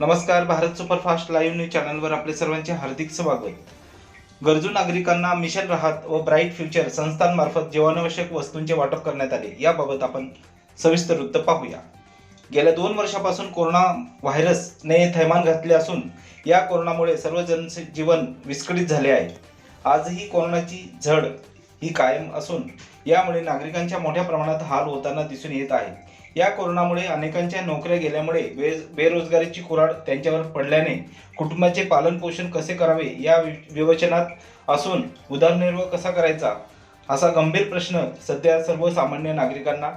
नमस्कार Bharat superfast live news चॅनलवर आपले सर्वांचे हार्दिक स्वागत. गरजू नागरिकांना मिशन राहत व ब्राईट फ्युचर संस्थांमार्फत जीवनावश्यक वस्तूंचे वाटप करण्यात आले याबाबत आपण सविस्तर वृत्त पाहूया. गेल्या दोन वर्षापासून कोरोना व्हायरसने थैमान घातले असून या कोरोनामुळे सर्व जनजीवन विस्कळीत झाले आहे. आजही कोरोनाची झड ही कायम असून यामुळे नागरिकांच्या मोठ्या प्रमाणात हाल होताना दिसून येत आहे. या कोरोनामुळे अनेकांच्या नोकऱ्या गेल्यामुळे बे बेरोजगारीची कुराड त्यांच्यावर पडल्याने कुटुंबाचे पालनपोषण कसे करावे या वि- विवेचनात असून उदरनिर्वाह कसा करायचा असा गंभीर प्रश्न सध्या सर्वसामान्य नागरिकांना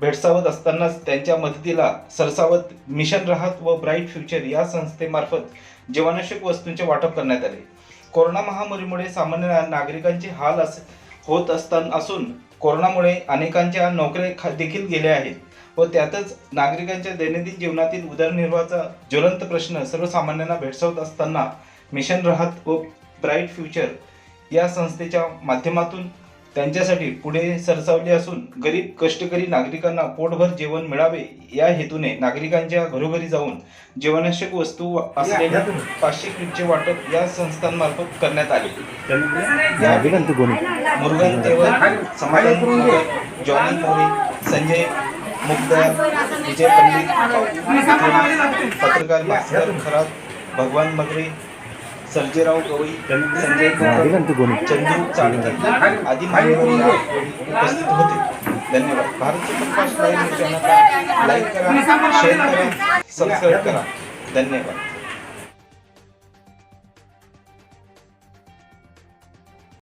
भेडसावत असतानाच त्यांच्या मदतीला सरसावत मिशन राहत व ब्राईट फ्युचर या संस्थेमार्फत जीवनावश्यक वस्तूंचे वाटप करण्यात आले. कोरोना महामारीमुळे सामान्य नागरिकांचे हाल अस होत असताना असून कोरोनामुळे अनेकांच्या नोकऱ्या खा- देखील गेल्या आहेत. व त्यातच नागरिकांच्या दैनंदिन जीवनातील उदरनिर्वाहाचा ज्वलंत प्रश्न सर्वसामान्यांना भेडसावत असताना मिशन राहत व ब्राईट फ्युचर या संस्थेच्या माध्यमातून त्यांच्यासाठी पुढे सरसावले असून गरीब कष्टकरी नागरिकांना पोटभर जेवण मिळावे या हेतूने नागरिकांच्या घरोघरी जाऊन जीवनावश्यक वस्तू असलेल्या पाचशे किटचे वाटप या संस्थांमार्फत करण्यात आले. मुरुगन देवल समाधान जॉनी मोरे संजय मुगदयाल विजय पंडित पत्रकार भास्कर खरात भगवान मगरे सर्जेराव गवई संजय कुमार, चंदू चाळकर आदी मान्यवर उपस्थित होते. धन्यवाद. भारत चॅनलला लाईक करा शेअर करा सबस्क्राईब करा. धन्यवाद.